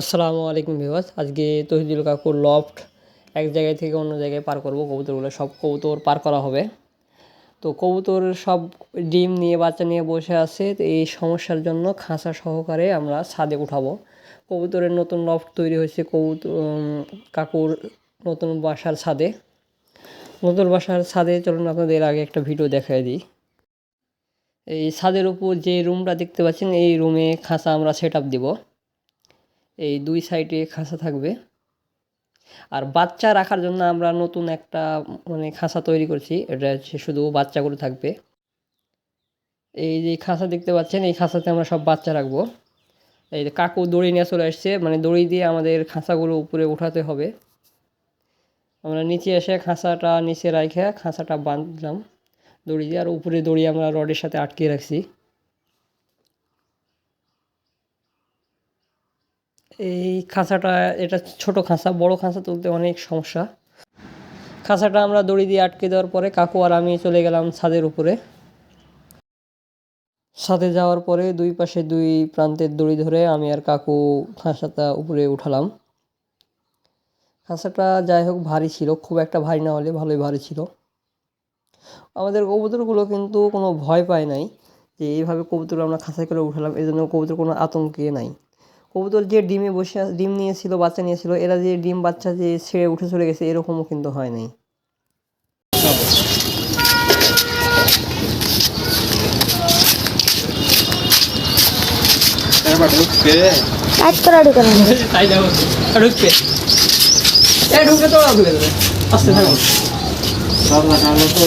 আসসালামু আলাইকুম ভিউয়ার্স। আজকে তহিদুল কাকুর লফট এক জায়গায় থেকে অন্য জায়গায় পার করব। কবুতরগুলো সব কবুতর পার করা হবে। তো কবুতর সব ডিম নিয়ে, বাচ্চা নিয়ে বসে আছে। তো এই সমস্যার জন্য খাঁচা সহকারে আমরা ছাদে উঠাবো। কবুতরের নতুন লফট তৈরি হয়েছে কবুতর কাকুর নতুন বাসার ছাদে। নতুন বাসার ছাদে চলুন আপনাদের আগে একটা ভিডিও দেখাই দিই। এই ছাদের উপর যে রুমটা দেখতে পাচ্ছেন, এই রুমে খাঁচা আমরা সেট আপ দিব। এই দুই সাইডে খাঁচা থাকবে। আর বাচ্চা রাখার জন্য আমরা নতুন একটা মানে খাঁচা তৈরি করছি। এটা হচ্ছে শুধু বাচ্চাগুলো থাকবে। এই যে খাঁচা দেখতে পাচ্ছেন, এই খাঁচাতে আমরা সব বাচ্চা রাখব। এই কাকু দড়ি নিয়ে চলে আসছে মানে দড়ি দিয়ে আমাদের খাঁচাগুলো উপরে উঠাতে হবে। আমরা নিচে এসে খাঁচাটা নিচে রাখে খাঁচাটা বাঁধলাম দড়ি দিয়ে, আর উপরে দড়ি আমরা রডের সাথে আটকে রাখছি। এই খাঁচাটা, এটা ছোট খাঁচা, বড় খাঁচা তুলতে অনেক সমস্যা। খাঁচাটা আমরা দড়ি দিয়ে আটকে দেওয়ার পরে কাকু আর আমি চলে গেলাম ছাদের উপরে। ছাদে যাওয়ার পরে দুই পাশে দুই প্রান্তের দড়ি ধরে আমি আর কাকু খাঁচাটা উপরে উঠালাম। খাঁচাটা যাই হোক ভারী ছিল, খুব একটা ভারী না হলে ভালোই ভারী ছিল। আমাদের কবুতরগুলো কিন্তু কোনো ভয় পায় নাই যে এইভাবে কবুতর আমরা খাঁচায় করে উঠালাম এই জন্য কবুতর কোনো আতঙ্কে নাই। কবুতর যে ডিমে বসে ডিম নিয়েছিল বাচ্চা নিয়েছিল এরা যে ডিম বাচ্চা যে ছেড়ে উঠে চলে গেছে এরকমও কিন্তু হয় নাই। কাজ করা তাই যাব ঢুকছে ঢুকলে তো। ঢুকে আস্তে থাকো। সব লাগানো তো